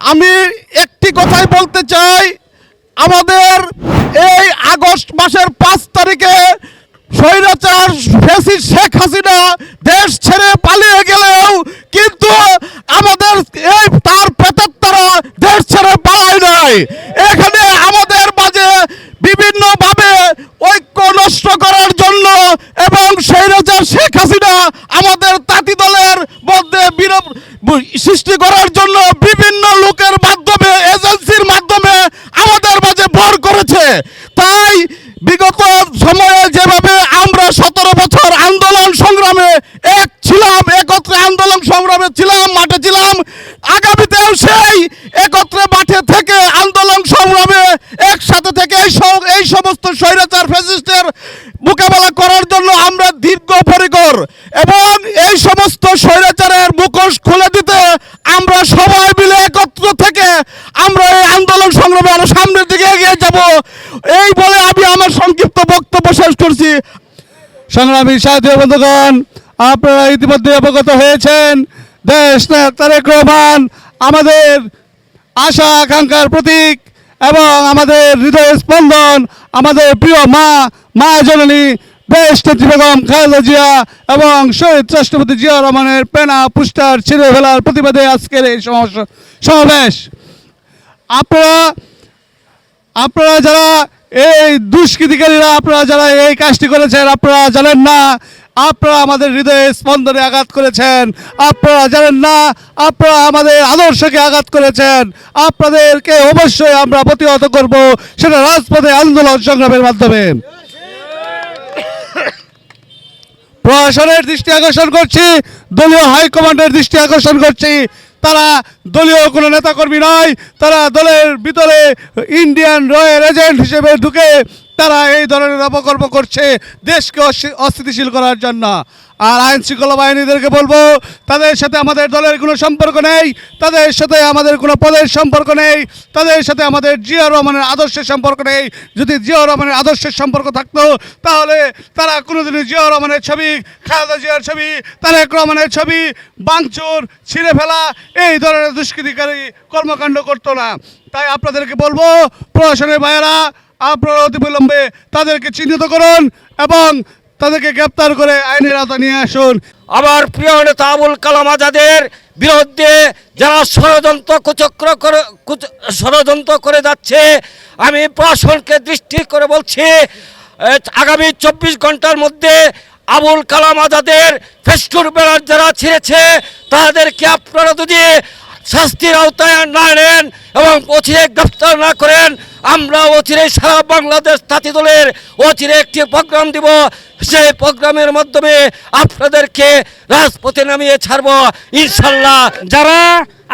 আমি একটি কথাই বলতে চাই, আমাদের এই আগস্ট মাসের পাঁচ তারিখে স্বৈরাচার ফেসিস শেখ হাসিনা দেশ ছেড়ে পালিয়ে গেলেও কিন্তু আমাদের এই তার প্রেতাত্মারা দেশ ছেড়ে পালায় নাই। এখানে আমাদের মাঝে বিভিন্নভাবে ঐক্য নষ্ট করার জন্য এবং স্বৈরাচার শেখ হাসিনা আমাদের তাঁতি দলের মধ্যে বিরোধ সৃষ্টি করার জন্য বিভিন্ন লোকের মাধ্যমে এজেন্সির মাধ্যমে আমাদের মাঝে ভর করেছে তাই বিগত সময়ে যেভাবে আমরা সতেরো বছর আন্দোলন সংগ্রামে এক ছিলাম একত্রে আন্দোলন সংগ্রামে ছিলাম, মাঠে ছিলাম। আগামীতেও সেই একত্রে মাঠে থেকে আন্দোলন সংগ্রামে একসাথে থেকে এই এই সমস্ত স্বৈরাচার ফ্যাসিস্টের মোকাবেলা করার জন্য আমরা দীর্ঘ পরিকর এবং এই সমস্ত স্বৈরাচারের মুখোশ খুলে দিতে আমরা সবাই মিলে একত্র থেকে আমরা এই আন্দোলন সংগ্রামে আরও সামনের দিকে এগিয়ে যাব। এই বলে আমি আমার সংক্ষিপ্ত বক্তব্য শেষ করছি। সংগ্রামী সাথী বন্ধুগণ, আপনারা ইতিমধ্যে অবগত হয়েছেন দেশ তারেক রহমান আমাদের আশা, আকাঙ্ক্ষার প্রতীক এবং আমাদের হৃদয় স্পন্দন, আমাদের প্রিয় মা মা জননী দেশ নেত্রী বেগম খালেদা জিয়া এবং শহীদ রাষ্ট্রপতি জিয়া রহমানের পেনা পুস্টার ছিঁড়ে ফেলার প্রতিবাদে আজকের এই সমাবেশ। আপনারা আপনারা যারা এই দুষ্কৃতিকারীরা আপনারা যারা এই কাজটি করেছেন, আপনারা জানেন না, আপনারা আমাদের হৃদয়ে স্পন্দনে আঘাত করেছেন, আপনারা জানেন না, আপনারা আমাদের আদর্শকে আঘাত করেছেন, আপনাদেরকে অবশ্যই আমরা প্রতিহত করব সেটা রাজপথে আন্দোলন সংগ্রামের মাধ্যমে। প্রশাসনের দৃষ্টি আকর্ষণ করছি, দলীয় হাইকমান্ডের দৃষ্টি আকর্ষণ করছি তারা দলীয় কোনো নেতাকর্মী নয় তারা দলের ভিতরে ইন্ডিয়ান রয়্যাল এজেন্ট হিসেবে ঢুকে তারা এই ধরনের অপকর্ম করছে দেশকে অস্থিতিশীল করার জন্য। আর আইন শৃঙ্খলা বাহিনীদেরকে বলব, তাদের সাথে আমাদের দলের কোনো সম্পর্ক নেই, তাদের সাথে আমাদের কোনো পদের সম্পর্ক নেই, তাদের সাথে আমাদের জিয়া রহমানের আদর্শের সম্পর্ক নেই। যদি জিয়া রহমানের আদর্শের সম্পর্ক থাকতো, তাহলে তারা কোনোদিনই জিয়া রহমানের ছবি, খালেদা জিয়ার ছবি, তারেক রহমানের ছবি, বাংচুর, ছিঁড়ে ফেলা, এই ধরনের দুষ্কৃতিকারী কর্মকাণ্ড করতো না। তাই আপনাদেরকে বলব, প্রশাসনের ভাইয়েরা আপনারা অতিবিলম্বে তাদেরকে চিহ্নিত করুন এবং তাদেরকে গ্রেপ্তার করে আইনের আওতায় নিয়ে আসুন। আমার প্রিয় নেতা আবুল কালাম আজাদের বিরুদ্ধে যারা ষড়যন্ত্র কুচক্র করে ষড়যন্ত্র করে যাচ্ছে, আমি প্রশাসনকে দৃষ্টি করে বলছি আগামী চব্বিশ ঘণ্টার মধ্যে আবুল কালাম আজাদের ফেস্টুর বেড়ার যারা ছিঁড়েছে, তাদেরকে আপনারা যদি শাস্তির আওতায় না নেন এবং অচিরে গ্রেফতার না করেন আমরা অচিরে সারা বাংলাদেশ তাঁতি দলের অচিরে একটি প্রোগ্রাম দিব। সেই প্রোগ্রামের মাধ্যমে আপনাদেরকে রাজপথে নামিয়ে ছাড়বো। ইনশাল্লাহ। যারা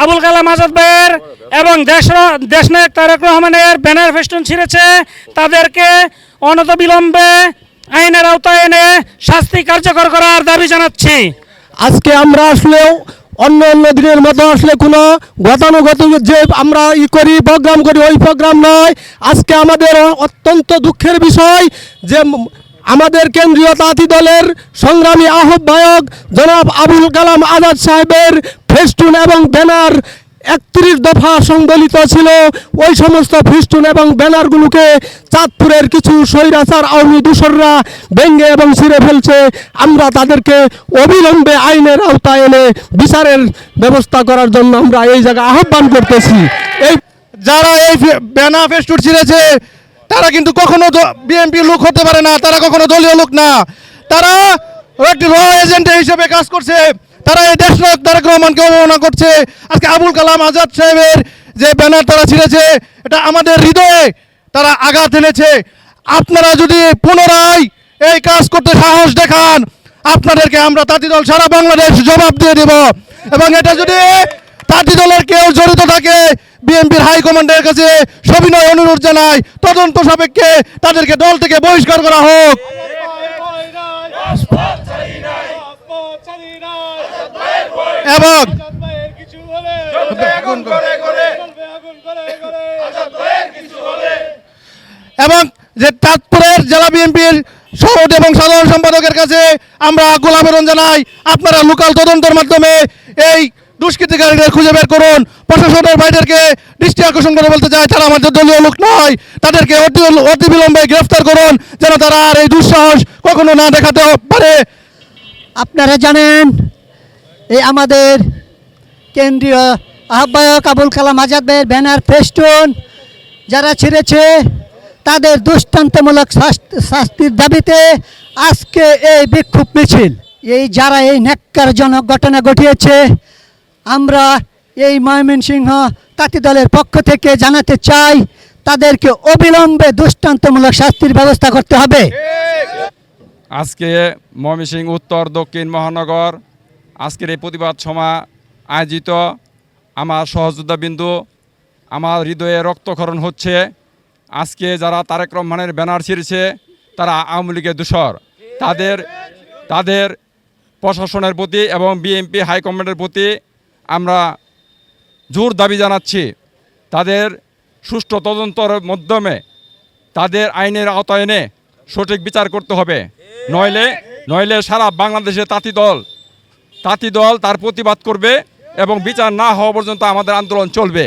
আবুল কালাম আজাদ ভাইয়ের এবং দেশ দেশনায়ক তারেক রহমানের ব্যানার ফেস্টুন ছিঁড়েছে তাদেরকে অনত বিলম্বে আইনের আওতায় এনে শাস্তি কার্যকর করার দাবি জানাচ্ছি। আজকে আমরা আসলেও অন্য অন্য দিনের মতো আসলে কোনো গতানুগত যে আমরা ই করি, প্রোগ্রাম করি, ওই প্রোগ্রাম নয়। আজকে আমাদের অত্যন্ত দুঃখের বিষয় যে আমাদের কেন্দ্রীয় তাঁতি দলের সংগ্রামী আহ্বায়ক জনাব আবুল কালাম আজাদ সাহেবের ফেস্টুন এবং ব্যানার একত্রিশ দফা সংবলিত ছিল। ওই সমস্ত ফিস্টুন এবং ব্যানারগুলোকে চাঁদপুরের কিছু স্বৈরাচার আওয়ামী দূষররা ভেঙ্গে এবং ছিঁড়ে ফেলছে। আমরা তাদেরকে অবিলম্বে আইনের আওতায় এনে বিচারের ব্যবস্থা করার জন্য আমরা এই জায়গায় আহ্বান করতেছি। এই যারা এই ব্যানার ফেস্টুর ছিঁড়েছে, তারা কিন্তু কখনো বিএনপি লোক হতে পারে না, তারা কখনো দলীয় লোক না। তারা একটি র, এজেন্ট হিসেবে কাজ করছে। তারা এই দেশ নায়ক তারেক অবমাননা করছে। আজকে আবুল কালাম আজাদ সাহেবের যে ব্যানার তারা ছিঁড়েছে, এটা আমাদের হৃদয়ে তারা আঘাত এনেছে। আপনারা যদি পুনরায় এই কাজ করতে সাহস দেখান, আপনাদেরকে আমরা তাঁতি দল সারা বাংলাদেশ জবাব দিয়ে দেব। এবং এটা যদি তাঁতি দলের কেউ জড়িত থাকে, বিএনপির হাইকমান্ডের কাছে সবিনয় অনুরোধ জানাই, তদন্ত সাপেক্ষে তাদেরকে দল থেকে বহিষ্কার করা হোক। এবং এবং যে চাঁদপুরের জেলা বিএনপির সভাপতি এবং সাধারণ সম্পাদকের কাছে আমরা আবেদন জানাই আপনারা লোকাল তদন্তের মাধ্যমে এই দুষ্কৃতিকারীদের খুঁজে বের করুন। প্রশাসনের বাইরেকে দৃষ্টি আকর্ষণ করে বলতে চাই তারা আমাদের দলীয় লোক নয় তাদেরকে অতি অতি বিলম্বে গ্রেফতার করুন যেন তারা আর এই দুঃসাহস কখনো না দেখাতে পারে। আপনারা জানেন এই আমাদের কেন্দ্রীয় আহ্বায়ক আবুল কালাম আজাদ ভাইয়ের ব্যানার ফেস্টুন যারা ছিঁড়েছে, তাদের দৃষ্টান্তমূলক শাস্তি- শাস্তির দাবিতে আজকে এই বিক্ষোভ মিছিল। এই যারা এই ন্যাক্কারজনক ঘটনা ঘটিয়েছে, আমরা এই ময়মনসিংহ তাঁতি দলের পক্ষ থেকে জানাতে চাই, তাদেরকে অবিলম্বে দৃষ্টান্তমূলক শাস্তির ব্যবস্থা করতে হবে। আজকে ময়মনসিংহ, উত্তর, দক্ষিণ মহানগর আজকের এই প্রতিবাদ সমা আয়োজিত আমার সহযোদ্ধা বিন্দু আমার হৃদয়ে রক্তক্ষরণ হচ্ছে, আজকে যারা তারেক রহমানের ব্যানার ছিঁড়েছে, তারা আওয়ামী লীগের দূষর। তাদের তাদের প্রশাসনের প্রতি এবং বিএনপি হাইকমান্ডের প্রতি আমরা জোর দাবি জানাচ্ছি। তাদের সুষ্ঠু তদন্তর মাধ্যমে তাদের আইনের আওতায় এনে সঠিক বিচার করতে হবে। নইলে নইলে সারা বাংলাদেশে তাঁতি দল তাঁতি দল তার প্রতিবাদ করবে এবং বিচার না হওয়া পর্যন্ত আমাদের আন্দোলন চলবে।